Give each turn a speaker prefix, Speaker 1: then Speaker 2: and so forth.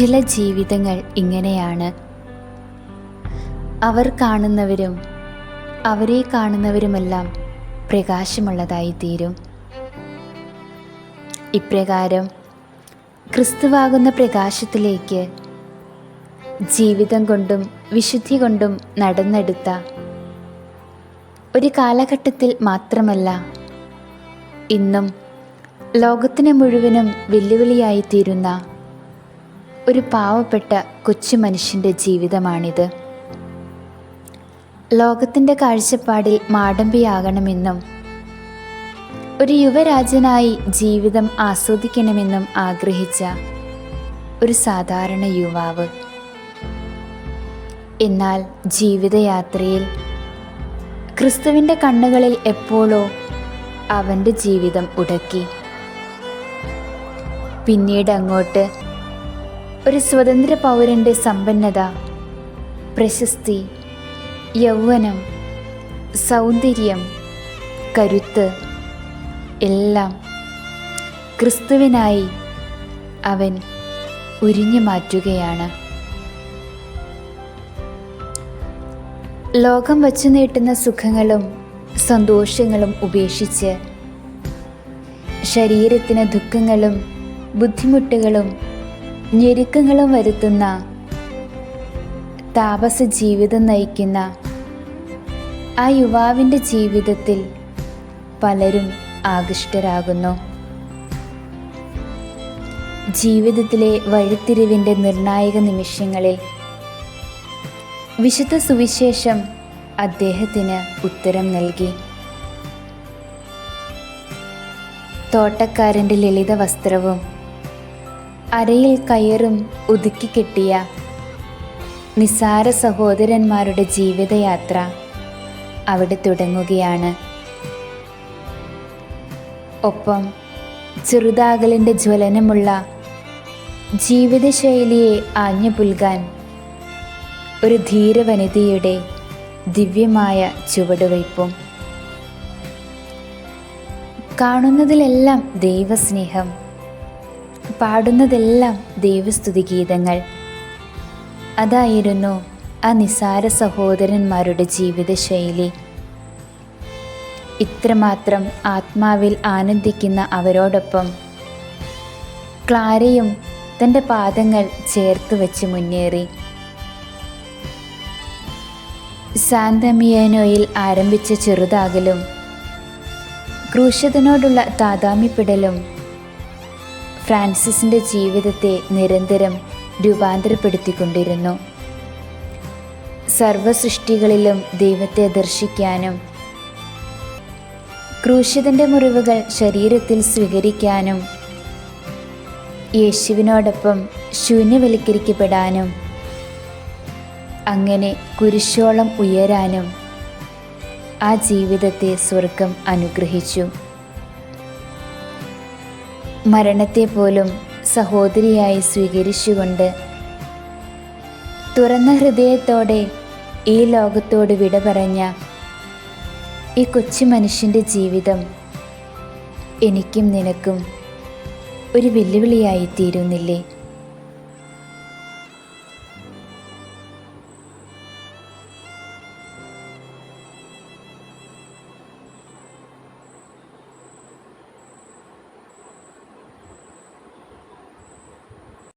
Speaker 1: ചില ജീവിതങ്ങൾ ഇങ്ങനെയാണ്. അവർ കാണുന്നവരും അവരെ കാണുന്നവരുമെല്ലാം പ്രകാശമുള്ളതായി തീരും ഇപ്രകാരം ക്രിസ്തുവാകുന്ന പ്രകാശത്തിലേക്ക് ജീവിതം കൊണ്ടും വിശുദ്ധി കൊണ്ടും നടന്നെടുത്ത ഒരു കാലഘട്ടത്തിൽ മാത്രമല്ല ഇന്നും ലോകത്തിന് മുഴുവനും വെല്ലുവിളിയായി തീരുന്ന ഒരു പാവപ്പെട്ട കൊച്ചു മനുഷ്യന്റെ ജീവിതമാണിത്. ലോകത്തിന്റെ കാഴ്ചപ്പാടിൽ മാടമ്പിയാകണമെന്നും ഒരു യുവരാജനായി ജീവിതം ആസ്വദിക്കണമെന്നും ആഗ്രഹിച്ച ഒരു സാധാരണ യുവാവ്. എന്നാൽ ജീവിതയാത്രയിൽ ക്രിസ്തുവിന്റെ കണ്ണുകളിൽ എപ്പോഴോ അവന്റെ ജീവിതം ഉടക്കി. പിന്നീട് അങ്ങോട്ട് ഒരു സ്വതന്ത്ര പൗരന്റെ സമ്പന്നത പ്രശസ്തി യൗവനം സൗന്ദര്യം കരുത്ത് എല്ലാം ക്രിസ്തുവിനായി അവൻ ഉരിഞ്ഞു മാറ്റുകയാണ്. ലോകം വച്ചു നീട്ടുന്ന സുഖങ്ങളും സന്തോഷങ്ങളും ഉപേക്ഷിച്ച് ശരീരത്തിന് ദുഃഖങ്ങളും ബുദ്ധിമുട്ടുകളും ഞെരുക്കങ്ങളും വരുത്തുന്ന താപസ ജീവിതം നയിക്കുന്ന ആ യുവാവിന്റെ ജീവിതത്തിൽ പലരും ആകൃഷ്ടരാകുന്നു. ജീവിതത്തിലെ വഴിത്തിരിവിന്റെ നിർണായക നിമിഷങ്ങളിൽ വിശുദ്ധ സുവിശേഷം അദ്ദേഹത്തിന് ഉത്തരം നൽകി. തോട്ടക്കാരന്റെ ലളിത വസ്ത്രവും അരയിൽ കയറും ഒതുക്കി കെട്ടിയ നിസാര സഹോദരന്മാരുടെ ജീവിതയാത്ര അവിടെ തുടങ്ങുകയാണ്. ഒപ്പം ചെറുതാകലിന്റെ ജ്വലനമുള്ള ജീവിതശൈലിയെ ആഞ്ഞു പുൽകാൻ ഒരു ധീരവനിതയുടെ ദിവ്യമായ ചുവടുവയ്പും. കാണുന്നതിലെല്ലാം ദൈവസ്നേഹം. പാടുന്നതെല്ലാം ദൈവസ്തുതി ഗീതങ്ങൾ. അതായിരുന്നു ആ നിസാര സഹോദരന്മാരുടെ ജീവിതശൈലി. ഇത്രമാത്രം ആത്മാവിൽ ആനന്ദിക്കുന്ന അവരോടൊപ്പം ക്ലാരയും തന്റെ പാദങ്ങൾ ചേർത്ത് വെച്ച് മുന്നേറി. സാന്തമിയനോയിൽ ആരംഭിച്ച ചെറുതാകലും ക്രൂശതനോടുള്ള താതാമ്യപ്പെടലും ഫ്രാൻസിസിന്റെ ജീവിതത്തെ നിരന്തരം രൂപാന്തരപ്പെടുത്തിക്കൊണ്ടിരുന്നു. സർവസൃഷ്ടികളിലും ദൈവത്തെ ദർശിക്കാനും ക്രൂശിതന്റെ മുറിവുകൾ ശരീരത്തിൽ സ്വീകരിക്കാനും യേശുവിനോടൊപ്പം ശൂന്യവൽക്കരിക്കപ്പെടാനും അങ്ങനെ കുരിശോളം ഉയരാനും ആ ജീവിതത്തെ സ്വർഗം അനുഗ്രഹിച്ചു. മരണത്തെ പോലും സഹോദരിയായി സ്വീകരിച്ചുകൊണ്ട് തുറന്ന ഹൃദയത്തോടെ ഈ ലോകത്തോട് വിട പറഞ്ഞ ഈ കൊച്ചു മനുഷ്യന്റെ ജീവിതം എനിക്കും നിനക്കും ഒരു വെല്ലുവിളിയായി തീരുന്നില്ലേ?